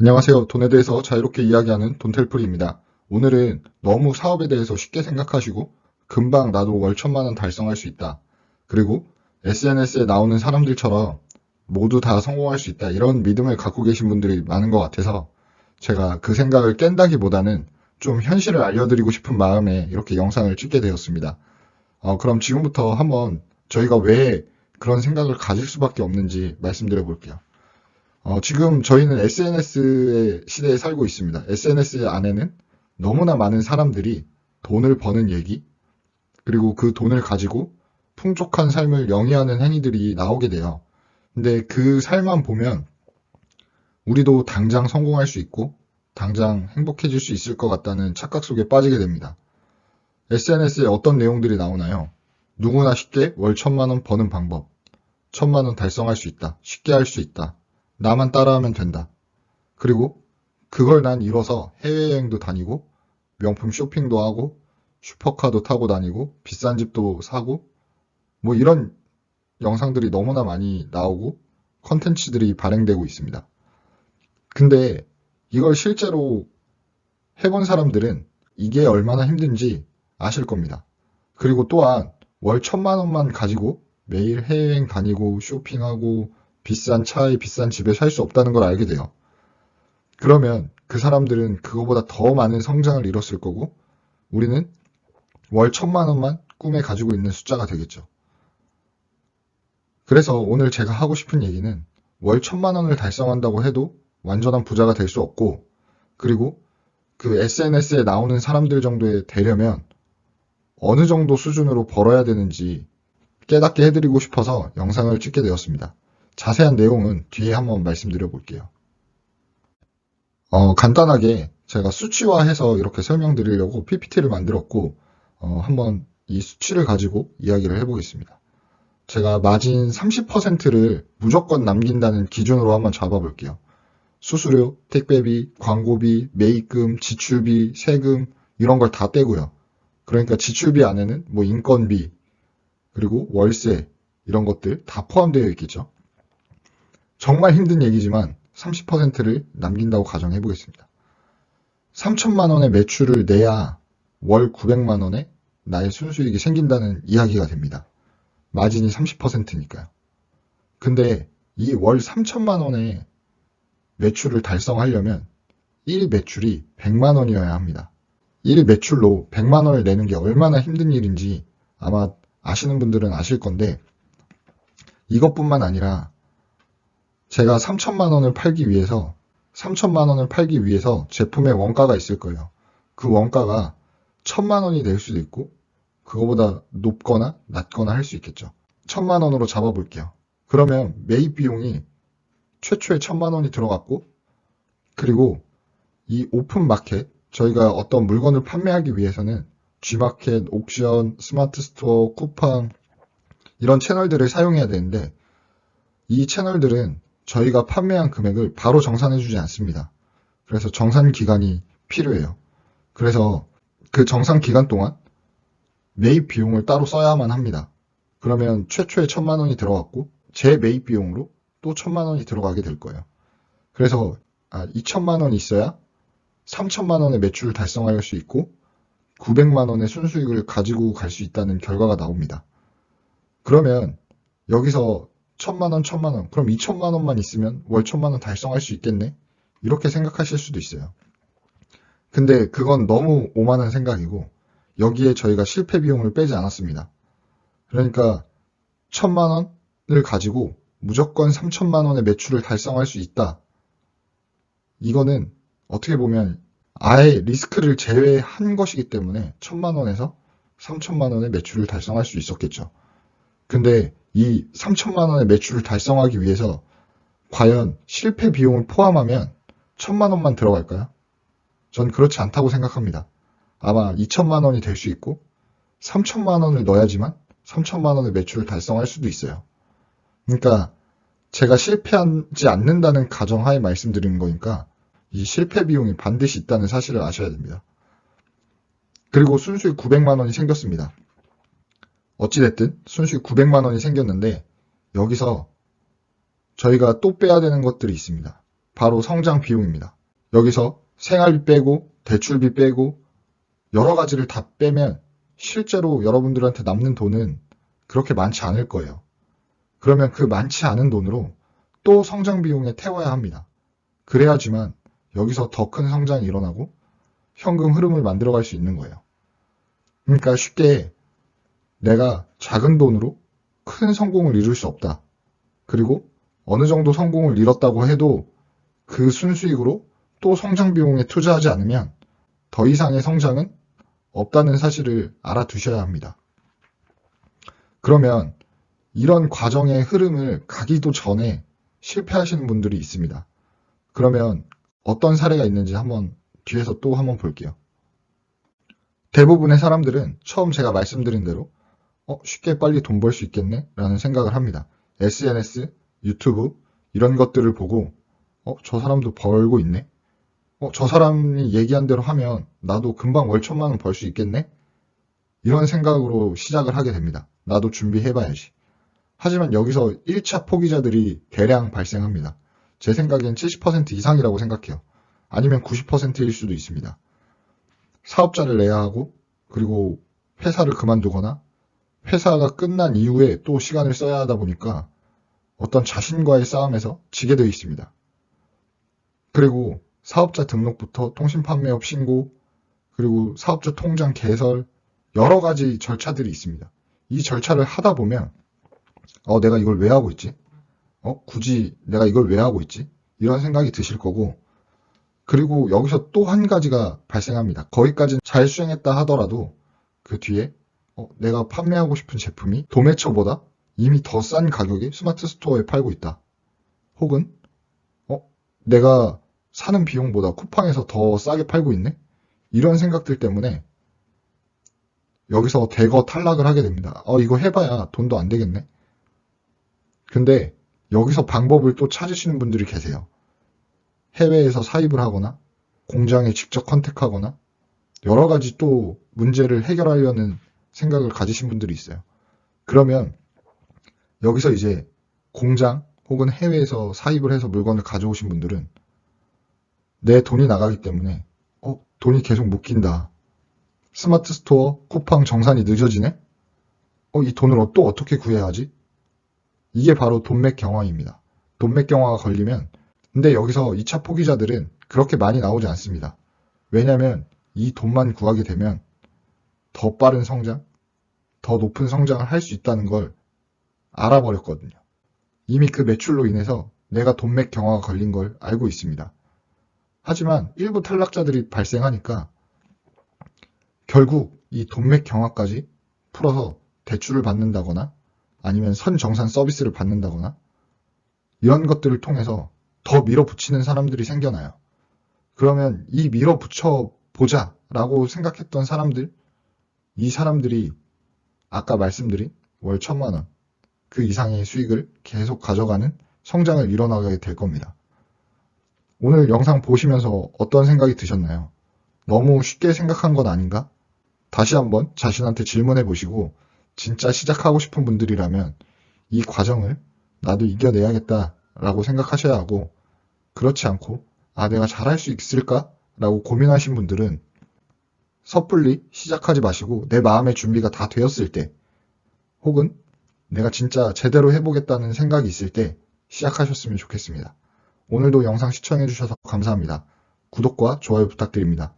안녕하세요. 돈에 대해서 자유롭게 이야기하는 돈텔프리입니다. 오늘은 너무 사업에 대해서 쉽게 생각하시고 금방 나도 월 천만 원 달성할 수 있다. 그리고 SNS에 나오는 사람들처럼 모두 다 성공할 수 있다. 이런 믿음을 갖고 계신 분들이 많은 것 같아서 제가 그 생각을 깬다기보다는 좀 현실을 알려드리고 싶은 마음에 이렇게 영상을 찍게 되었습니다. 어, 그럼 지금부터 한번 저희가 왜 그런 생각을 가질 수밖에 없는지 말씀드려 볼게요. 어, 지금 저희는 SNS의 시대에 살고 있습니다. SNS 안에는 너무나 많은 사람들이 돈을 버는 얘기, 그리고 그 돈을 가지고 풍족한 삶을 영위하는 행위들이 나오게 돼요. 근데 그 삶만 보면 우리도 당장 성공할 수 있고 당장 행복해질 수 있을 것 같다는 착각 속에 빠지게 됩니다. SNS에 어떤 내용들이 나오나요? 누구나 쉽게 월 천만 원 버는 방법, 천만 원 달성할 수 있다, 쉽게 할 수 있다, 나만 따라하면 된다. 그리고 그걸 난 이뤄서 해외여행도 다니고 명품 쇼핑도 하고 슈퍼카도 타고 다니고 비싼 집도 사고 뭐 이런 영상들이 너무나 많이 나오고 컨텐츠들이 발행되고 있습니다. 근데 이걸 실제로 해본 사람들은 이게 얼마나 힘든지 아실 겁니다. 그리고 또한 월 천만 원만 가지고 매일 해외여행 다니고 쇼핑하고 비싼 차에 비싼 집에 살 수 없다는 걸 알게 돼요. 그러면 그 사람들은 그거보다 더 많은 성장을 이뤘을 거고 우리는 월 천만 원만 꿈에 가지고 있는 숫자가 되겠죠. 그래서 오늘 제가 하고 싶은 얘기는 월 천만 원을 달성한다고 해도 완전한 부자가 될 수 없고 그리고 그 SNS에 나오는 사람들 정도에 되려면 어느 정도 수준으로 벌어야 되는지 깨닫게 해드리고 싶어서 영상을 찍게 되었습니다. 자세한 내용은 뒤에 한번 말씀드려 볼게요. 어, 간단하게 제가 수치화해서 이렇게 설명드리려고 PPT를 만들었고, 어, 한번 이 수치를 가지고 이야기를 해보겠습니다. 제가 마진 30%를 무조건 남긴다는 기준으로 한번 잡아볼게요. 수수료, 택배비, 광고비, 매입금, 지출비, 세금, 이런 걸 다 떼고요. 그러니까 지출비 안에는 뭐 인건비, 그리고 월세, 이런 것들 다 포함되어 있겠죠. 정말 힘든 얘기지만 30%를 남긴다고 가정해 보겠습니다. 3천만 원의 매출을 내야 월 900만 원의 나의 순수익이 생긴다는 이야기가 됩니다. 마진이 30%니까요. 근데 이 월 3천만 원의 매출을 달성하려면 1 매출이 100만 원이어야 합니다. 1 매출로 100만 원을 내는 게 얼마나 힘든 일인지 아마 아시는 분들은 아실 건데 이것뿐만 아니라 제가 3천만 원을 팔기 위해서 3천만 원을 팔기 위해서 제품의 원가가 있을 거예요. 그 원가가 천만 원이 될 수도 있고 그거보다 높거나 낮거나 할 수 있겠죠. 천만 원으로 잡아볼게요. 그러면 매입 비용이 최초에 천만 원이 들어갔고 그리고 이 오픈 마켓 저희가 어떤 물건을 판매하기 위해서는 G마켓, 옥션, 스마트 스토어, 쿠팡 이런 채널들을 사용해야 되는데 이 채널들은 저희가 판매한 금액을 바로 정산해주지 않습니다. 그래서 정산 기간이 필요해요. 그래서 그 정산 기간 동안 매입 비용을 따로 써야만 합니다. 그러면 최초에 천만 원이 들어갔고 제 매입 비용으로 또 천만 원이 들어가게 될 거예요. 그래서 아, 2천만 원이 있어야 3천만 원의 매출을 달성할 수 있고 900만 원의 순수익을 가지고 갈 수 있다는 결과가 나옵니다. 그러면 여기서 천만 원, 천만 원, 그럼 2천만 원만 있으면 월 천만 원 달성할 수 있겠네? 이렇게 생각하실 수도 있어요. 근데 그건 너무 오만한 생각이고 여기에 저희가 실패 비용을 빼지 않았습니다. 그러니까 천만 원을 가지고 무조건 3천만 원의 매출을 달성할 수 있다. 이거는 어떻게 보면 아예 리스크를 제외한 것이기 때문에 천만 원에서 3천만 원의 매출을 달성할 수 있었겠죠. 근데 이 3천만 원의 매출을 달성하기 위해서 과연 실패 비용을 포함하면 천만 원만 들어갈까요? 전 그렇지 않다고 생각합니다. 아마 2천만 원이 될 수 있고 3천만 원을 넣어야지만 3천만 원의 매출을 달성할 수도 있어요. 그러니까 제가 실패하지 않는다는 가정하에 말씀드리는 거니까 이 실패 비용이 반드시 있다는 사실을 아셔야 됩니다. 그리고 순수익 900만 원이 생겼습니다. 어찌됐든 순수익 900만 원이 생겼는데 여기서 저희가 또 빼야 되는 것들이 있습니다. 바로 성장 비용입니다. 여기서 생활비 빼고 대출비 빼고 여러 가지를 다 빼면 실제로 여러분들한테 남는 돈은 그렇게 많지 않을 거예요. 그러면 그 많지 않은 돈으로 또 성장 비용에 태워야 합니다. 그래야지만 여기서 더 큰 성장이 일어나고 현금 흐름을 만들어갈 수 있는 거예요. 그러니까 쉽게 내가 작은 돈으로 큰 성공을 이룰 수 없다. 그리고 어느 정도 성공을 이뤘다고 해도 그 순수익으로 또 성장 비용에 투자하지 않으면 더 이상의 성장은 없다는 사실을 알아두셔야 합니다. 그러면 이런 과정의 흐름을 가기도 전에 실패하시는 분들이 있습니다. 그러면 어떤 사례가 있는지 한번 뒤에서 또 한번 볼게요. 대부분의 사람들은 처음 제가 말씀드린 대로 어, 쉽게 빨리 돈 벌 수 있겠네? 라는 생각을 합니다. SNS, 유튜브 이런 것들을 보고 어, 저 사람도 벌고 있네? 어, 저 사람이 얘기한 대로 하면 나도 금방 월 천만 원 벌 수 있겠네? 이런 생각으로 시작을 하게 됩니다. 나도 준비해봐야지. 하지만 여기서 1차 포기자들이 대량 발생합니다. 제 생각엔 70% 이상이라고 생각해요. 아니면 90%일 수도 있습니다. 사업자를 내야 하고, 그리고 회사를 그만두거나, 회사가 끝난 이후에 또 시간을 써야 하다 보니까 어떤 자신과의 싸움에서 지게 되어 있습니다. 그리고 사업자 등록부터 통신 판매업 신고, 그리고 사업자 통장 개설, 여러 가지 절차들이 있습니다. 이 절차를 하다 보면, 어, 내가 이걸 왜 하고 있지? 어, 굳이 내가 이걸 왜 하고 있지? 이런 생각이 드실 거고, 그리고 여기서 또 한 가지가 발생합니다. 거기까지는 잘 수행했다 하더라도 그 뒤에 어, 내가 판매하고 싶은 제품이 도매처보다 이미 더 싼 가격에 스마트 스토어에 팔고 있다. 혹은 어, 내가 사는 비용보다 쿠팡에서 더 싸게 팔고 있네? 이런 생각들 때문에 여기서 대거 탈락을 하게 됩니다. 어, 이거 해봐야 돈도 안 되겠네? 근데 여기서 방법을 또 찾으시는 분들이 계세요. 해외에서 사입을 하거나 공장에 직접 컨택하거나 여러 가지 또 문제를 해결하려는 생각을 가지신 분들이 있어요. 그러면 여기서 이제 공장 혹은 해외에서 사입을 해서 물건을 가져오신 분들은 내 돈이 나가기 때문에 어, 돈이 계속 묶인다. 스마트 스토어 쿠팡 정산이 늦어지네? 어, 이 돈을 또 어떻게 구해야 하지? 이게 바로 돈맥 경화입니다. 돈맥 경화가 걸리면 근데 여기서 2차 포기자들은 그렇게 많이 나오지 않습니다. 왜냐하면 이 돈만 구하게 되면 더 빠른 성장, 더 높은 성장을 할 수 있다는 걸 알아버렸거든요. 이미 그 매출로 인해서 내가 돈맥 경화가 걸린 걸 알고 있습니다. 하지만 일부 탈락자들이 발생하니까 결국 이 돈맥 경화까지 풀어서 대출을 받는다거나 아니면 선정산 서비스를 받는다거나 이런 것들을 통해서 더 밀어붙이는 사람들이 생겨나요. 그러면 이 밀어붙여 보자 라고 생각했던 사람들, 이 사람들이 아까 말씀드린 월 천만 원, 그 이상의 수익을 계속 가져가는 성장을 일어나게 될 겁니다. 오늘 영상 보시면서 어떤 생각이 드셨나요? 너무 쉽게 생각한 건 아닌가? 다시 한번 자신한테 질문해 보시고 진짜 시작하고 싶은 분들이라면 이 과정을 나도 이겨내야겠다 라고 생각하셔야 하고 그렇지 않고 아 내가 잘할 수 있을까? 라고 고민하신 분들은 섣불리 시작하지 마시고 내 마음의 준비가 다 되었을 때 혹은 내가 진짜 제대로 해보겠다는 생각이 있을 때 시작하셨으면 좋겠습니다. 오늘도 영상 시청해주셔서 감사합니다. 구독과 좋아요 부탁드립니다.